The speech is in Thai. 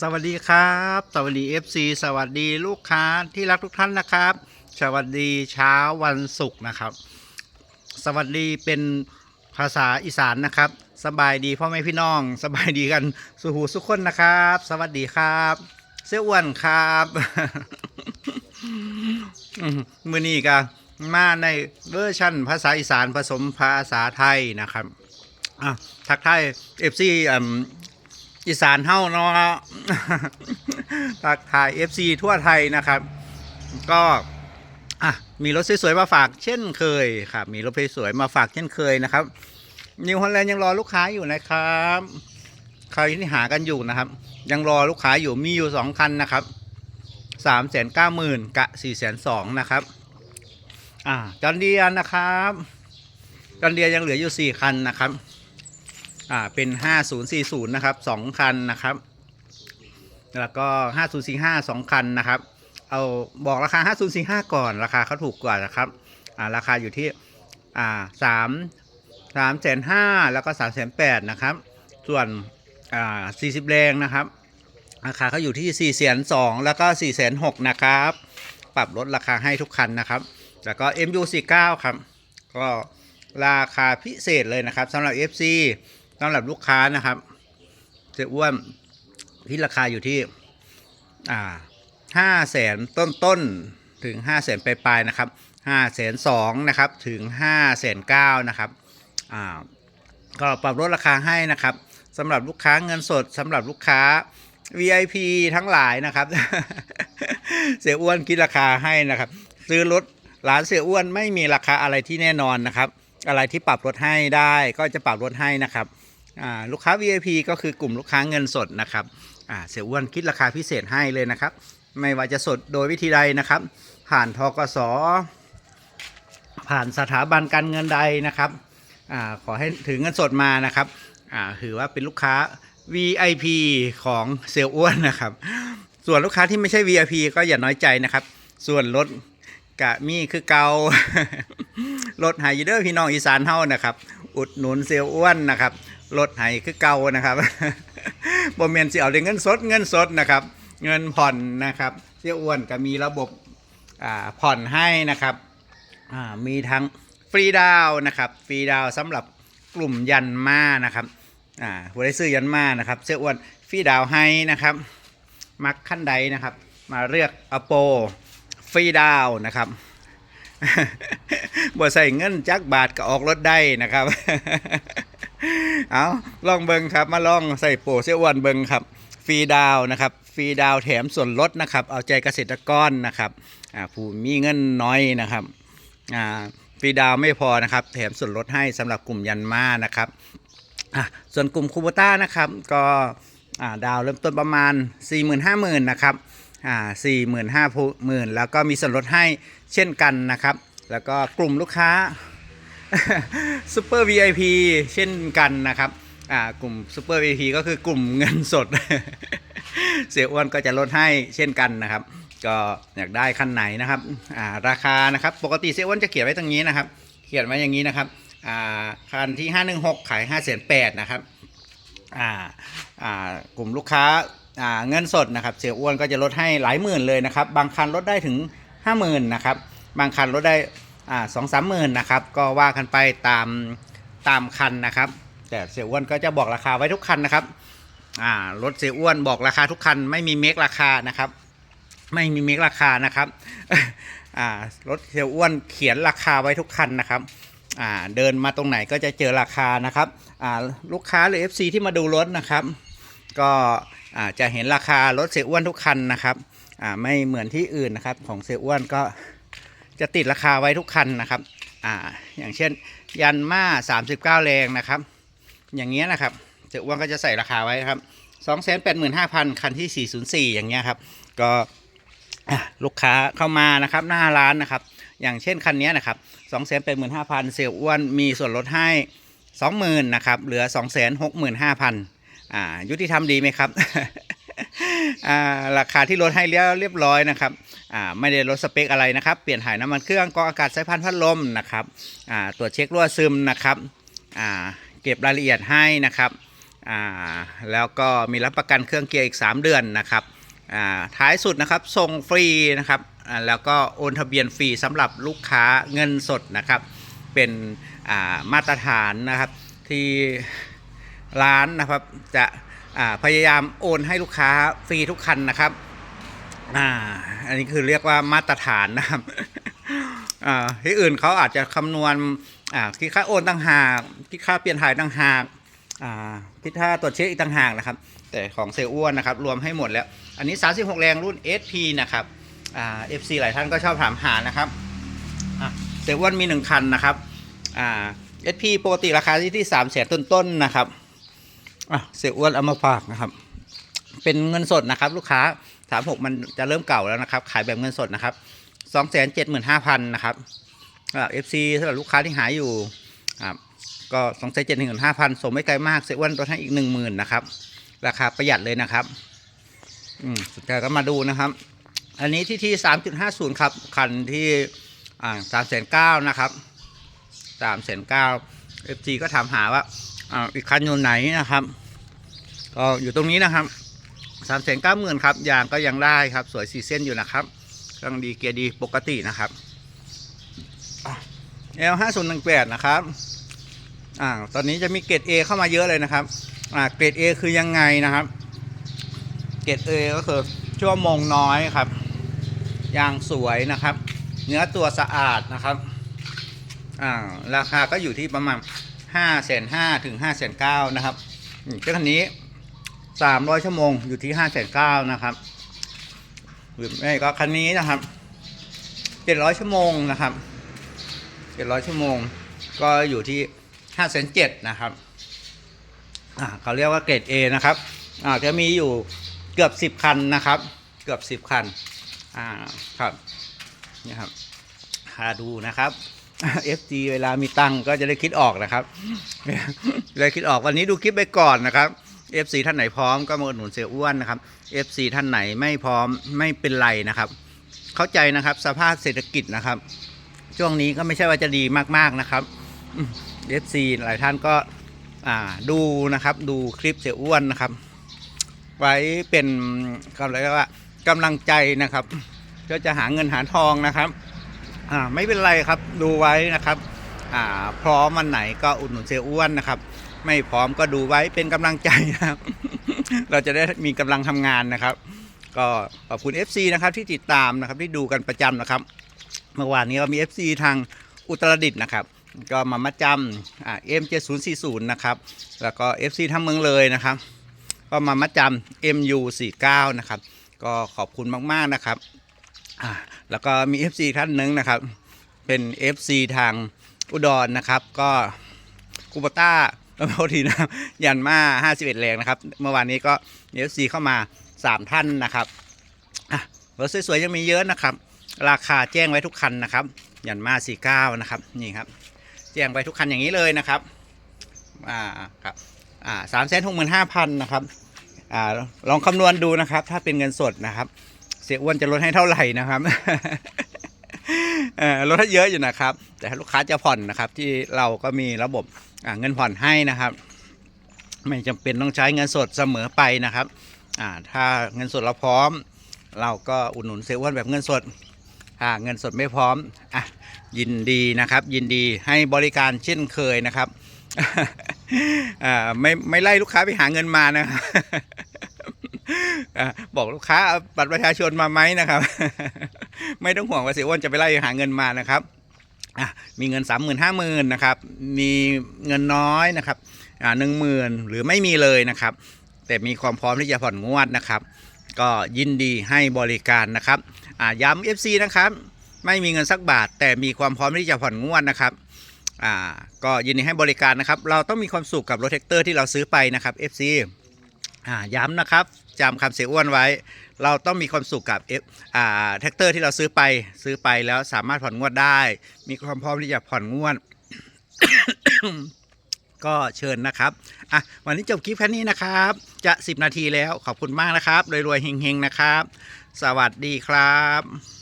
สวัสดีครับ สวัสดี FC สวัสดีลูกค้าที่รักทุกท่านนะครับ สวัสดีเช้าวันศุกร์นะครับ สวัสดีเป็นภาษาอีสานนะครับ สบายดีพ่อแม่พี่น้อง สบายดีกันสุหูสุขคนนะครับ สวัสดีครับ เสื้ออ้วนครับมมือนี้ก็มาในเวอร์ชั่นภาษาอีสานผสมภาษาไทยนะครับอะทักทายเอฟซี อีสานเฮ้าเนาะทักทาย FC ทั่วไทยนะครับ ก็อะมีรถสวยๆมาฝากเช่นเคยครับ มีรถสวยๆมาฝากเช่นเคยนะครับนิวฮอลแลนด์ยังรอลูกค้าอยู่นะครับใครที่หากันอยู่นะครับ ยังรอลูกค้าอยู่มีอยู่สองคันนะครับสามแสนเก้าหมื่นกะสี่แสนสองนะครับอ่าจอนเดียนะครับจอนเดียยังเหลืออยู่สี่คันนะครับ อ่าเป็นห้าศูนย์สี่ศูนย์นะครับสองคันนะครับ แล้วก็ 5045 2 คันนะครับ เอาบอกราคา 5045 ก่อนราคาเขาถูกกว่านะครับอ่าราคาอยู่ที่อ่า3 3แสน5แล้วก็3แสน8นะครับ ส่วนอ่า40แรงนะครับ ราคาเขาอยู่ที่4แสน2แล้วก็4แสน6นะครับ ปรับลดราคาให้ทุกคันนะครับ แล้วก็ MU49 ครับ ก็ราคาพิเศษเลยนะครับสำหรับ FC สำหรับลูกค้านะครับเจ้อ้วนที่ราคาอยู่ที่ อ่าห้าแสนต้นต้นถึงห้าแสนปลายๆนะครับห้าแสนสองนะครับถึงห้าแสนเก้านะครับอ่าก็ปรับลดราคาให้นะครับสำหรับลูกค้าเงินสดสำหรับลูกค้า VIP ทั้งหลายนะครับ เสียอ้วนคิดราคาให้นะครับ ซื้อรถร้านเสียอ้วนไม่มีราคาอะไรที่แน่นอนนะครับ อะไรที่ปรับลดให้ได้ก็จะปรับลดให้นะครับ ลูกค้า VIP ก็คือกลุ่มลูกค้าเงินสดนะครับเสียอ้วนคิดราคาพิเศษให้เลยนะครับ ไม่ว่าจะสดโดยวิธีใดนะครับ ผ่านทกสผ่านสถาบันการเงินใดนะครับอขอให้ถือเงินสดมานะครับถือว่าเป็นลูกค้า VIP ของเซลล์อ้วนนะครับ ส่วนลูกค้าที่ไม่ใช่ VIP ก็อย่าน้อยใจนะครับ ส่วนลดกะมีคือเกาลดไฮยูเดอร์พี่น้องอีสานเฮานะครับ อุดหนุนเซลอ้วนนะครับ ลดไฮคือเกานะครับบ่เมียนสิเอาแต่เงินสดเงินสดนะครับ เงินผ่อนนะครับเสียอ้วนก็มีระบบผ่อนให้นะครับมีทั้งฟรีดาวนะครับฟรีดาวสำหรับกลุ่มยันมานะครับอ่าผู้ได้ซื้อยันมานะครับ เสียอ้วนฟรีดาวให้นะครับ มักขั้นใดนะครับ มาเลือกอโปฟรีดาวน์นะครับบ่ใส่เงินจักบาทก็ออกรถได้นะครับ เอาลองเบิงครับ มาลองใส่โปเสียอ้วนเบิงครับฟรีดาวนะครับฟรีดาวแถมส่วนลดนะครับ เอาใจเกษตรกรนะครับผู้มีเงินน้อยนะครับฟรีดาวไม่พอนะครับ แถมส่วนลดให้สำหรับกลุ่มยันมานะครับส่วนกลุ่มคูโบต้านะครับ ก็ดาวเริ่มต้นประมาณ 4 5 0 0 0 0นะครับสี่หมื่นห้าหมื่นแล้วก็มีส่วนลดให้เช่นกันนะครับ แล้วก็กลุ่มลูกค้า ซูเปอร์ VIP เช่นกันนะครับอ่ากลุ่มซูเปอร์ VIP ก็คือกลุ่มเงินสด เสียอ้วนก็จะลดให้เช่นกันนะครับ ก็อยากได้คันไหนนะครับอ่าราคานะครับ ปกติเสียอ้วนจะเขียนไว้ตรงนี้นะครับ เขียนไว้อย่างนี้นะครับอ่าคันที่ 516 ขาย5 8 0 0 0นะครับอ่าอ่ากลุ่มลูกค้าอ่าเงินสดนะครับ เสียอ้วนก็จะลดให้หลายหมื่นเลยนะครับ บางคันลดได้ถึง 50,000นะครับบางคันลดได้ อ่าสองสามหมื่นนะครับ ก็ว่ากันไปตามตามคันนะครับ แต่เสียอ้วนก็จะบอกราคาไว้ทุกคันนะครับอ่ารถเสียอ้วนบอกราคาทุกคัน ไม่มีเมคราคานะครับ ไม่มีเมคราคานะครับอ่ารถเสียอ้วนเขียนราคาไว้ทุกคันนะครับอ่าเดินมาตรงไหนก็จะเจอราคานะครับอ่าลูกค้าหรือ FC ที่มาดูรถนะครับ ก็อ่าจะเห็นราคารถเสียอ้วนทุกคันนะครับอ่าไม่เหมือนที่อื่นนะครับ ของเสียอ้วนก็ จะติดราคาไว้ทุกคันนะครับอ่าอย่างเช่นยันมา 39 แรงนะครับ อย่างเงี้ยนะครับเจ้าอ้วนก็จะใส่ราคาไว้ครับ285,000 คันที่ 404 อย่างเงี้ยครับ ก็ลูกค้าเข้ามานะครับหน้าร้านนะครับ อย่างเช่นคันนี้นะครับ285,000เซลลอ้วนมีส่วนลดให้ 20,000นะครับ เหลือ 265,000อ่ายุติธรรมดีไหมครับ ราคาที่ลดให้เรียบเรียบร้อยนะครับไม่ได้ลดสเปคอะไรนะครับ เปลี่ยนถ่ายน้ำมันเครื่องกองอากาศสายพันธุ์พัดลมนะครับตรวจเช็ครั่วซึมนะครับเก็บรายละเอียดให้นะครับแล้วก็มีรับประกันเครื่องเกียร์อีก 3 เดือนนะครับท้ายสุดนะครับส่งฟรีนะครับแล้วก็โอนทะเบียนฟรีสำหรับลูกค้าเงินสดนะครับ เป็นมาตรฐานนะครับที่ร้านนะครับจะ พยายามโอนให้ลูกค้าฟรีทุกคันนะครับอ่าอันนี้คือเรียกว่ามาตรฐานนะครับอ่าที่อื่นเขาอาจจะคำนวณอ่าคิดค่าโอนต่างหากคิดค่าเปลี่ยนถ่ายต่างหากอ่าคิดค่าตรวจเช็คอีกต่างหากนะครับ แต่ของเซลอ้วนนะครับ รวมให้หมดแล้ว อันนี้ 36 แรงรุ่น SP นะครับอ่า FC หลายท่านก็ชอบถามหานะครับเซลอ้วนมี 1 คันนะครับอ่า SP ปกติราคาที่ที่3 0 0แสนต้นๆนะครับ เซลอ้วนเอามาฝากนะครับ เป็นเงินสดนะครับ ลูกค้า36มันจะเริ่มเก่าแล้วนะครับ ขายแบบเงินสดนะครับ275,000นห้าพันนะครับอ่า FC สำหรับลูกค้าที่หายอยู่ครับก็275,000ส่งไม่ไกลมากเซอ้วนตัวให้อีก10,000นนะครับ ราคาประหยัดเลยนะครับ อืมสุดท้ายก็มาดูนะครับ อันนี้ที่ที่3.50ครับคันที่อ่า3แสนเก้านะครับ3แสนเก้า FG ก็ถามหาว่า อ่าอีกคันอยู่ไหนนะครับ ก็อยู่ตรงนี้นะครับ3ามแสนเก้าหมื่นครับยางก็ยังได้ครับ สวยสีเส้นอยู่นะครับเครื่องดีเกียร์ดีปกตินะครับเอลห้าศูนย์หนึ่งแปดนะครับอ่าตอนนี้จะมีเกรด A เข้ามาเยอะเลยนะครับอ่าเกรด A คือยังไงนะครับ เกรด A ก็คือชั่วโมงน้อยครับยางสวยนะครับ เนื้อตัวสะอาดนะครับอ่าราคาก็อยู่ที่ประมาณ ห้าแสนห้าถึงห้าแสนเก้านะครับเจ้คันนี้สามร้อยชั่วโมงอยู่ที่ห้าแสนเก้านะครับหรือไม่ก็คันนี้นะครับเจ็ดร้อยชั่วโมงนะครับเจ็ดร้อยชั่วโมง ก็อยู่ที่ห้าแสนเจ็ดนะครับอ่าเขาเรียกว่าเกรด A นะครับอ่าจะมีอยู่เกือบสิบคันนะครับ เกือบสิบคันอ่าครับนี่ครับหาดูนะครับ FG เวลามีตังก็จะได้คิดออกนะครับเลยคิดออกวันนี้ดูคลิปไปก่อนนะครับ FC ท่านไหนพร้อมก็มาอุดหนุนเสียอ้วนนะครับ FC ท่านไหนไม่พร้อมไม่เป็นไรนะครับ เข้าใจนะครับสภาพเศรษฐกิจนะครับ ช่วงนี้ก็ไม่ใช่ว่าจะดีมากๆนะครับเอืม FC หลายท่านก็ดูนะครับ ดูคลิปเสียอ้วนนะครับ ไว้เป็นก็เรียกว่ากำลังใจนะครับเพื่อจะหาเงินหาทองนะครับ อ่าไม่เป็นไรครับดูไว้นะครับอ่าพร้อมวันไหนก็อุดหนุนเซลอ้วนนะครับ ไม่พร้อมก็ดูไว้เป็นกำลังใจนะครับ เราจะได้มีกำลังทำงานนะครับ ก็ขอบคุณ FC นะครับที่ติดตามนะครับที่ดูกันประจำนะครับเมื่อวานนี้ก็มี FC ทางอุตรดิตถ์นะครับ ก็มามาจำอ่า M7040 นย์นะครับ แล้วก็ FC ทางเมืองเลยนะครับ ก็มามาจำ MU49 นะครับ ก็ขอบคุณมาก ๆ นะครับ อ่าแล้วก็มี FC ท่านหนึ่งนะครับ เป็น FC ทางอุดรนะครับ ก็คูปต้าโทษทีนะยันมา 51 แรงนะครับ เมื่อวานนี้ก็มี FC เข้ามา 3 ท่านนะครับอะรถสวยๆยังมีเยอะนะครับ ราคาแจ้งไว้ทุกคันนะครับ ยันมา 49 นะครับ นี่ครับ แจ้งไว้ทุกคันอย่างนี้เลยนะครับอ่าครับอ่าสามแสนหกหมื่นห้าพันนะครับอ่าลองคำนวณดูนะครับ ถ้าเป็นเงินสดนะครับ เสียอ้วนจะลดให้เท่าไหร่นะครับเออลดให้เยอะอยู่นะครับ แต่ถ้าลูกค้าจะผ่อนนะครับ ที่เราก็มีระบบเงินผ่อนให้นะครับ ไม่จำเป็นต้องใช้เงินสดเสมอไปนะครับถ้าเงินสดเราพร้อม เราก็อุดหนุนเสียอ้วนแบบเงินสดถ้าเงินสดไม่พร้อมอะยินดีนะครับ ยินดีให้บริการเช่นเคยนะครับอ่าไม่ไม่ไล่ลูกค้าไปหาเงินมานะครับ บอกลูกค้าบัตรประชาชนมาไหมนะครับ ไม่ต้องห่วงว่าเสียอ้วนจะไปไล่หาเงินมานะครับมีเงินสามหมื่นห้าหมื่นนะครับ มีเงินน้อยนะครับหนึ่งหมื่นหรือไม่มีเลยนะครับ แต่มีความพร้อมที่จะผ่อนงวดนะครับ ก็ยินดีให้บริการนะครับย้ำ FC นะครับไม่มีเงินสักบาท แต่มีความพร้อมที่จะผ่อนงวดนะครับก็ยินดีให้บริการนะครับ เราต้องมีความสุขกับรถแท็กเตอร์ที่เราซื้อไปนะครับ FC อ่าย้ำนะครับจำคำเสียอ้วนไว้ เราต้องมีความสุขกับ F อ่าแท็กเตอร์ที่เราซื้อไปซื้อไปแล้วสามารถผ่อนงวดได้ มีความพร้อมที่จะผ่อนงวด ก็เชิญนะครับอะวันนี้จบคลิปแค่นี้นะครับ จะ 10 นาทีแล้วขอบคุณมากนะครับรวยๆเฮงๆนะครับ สวัสดีครับ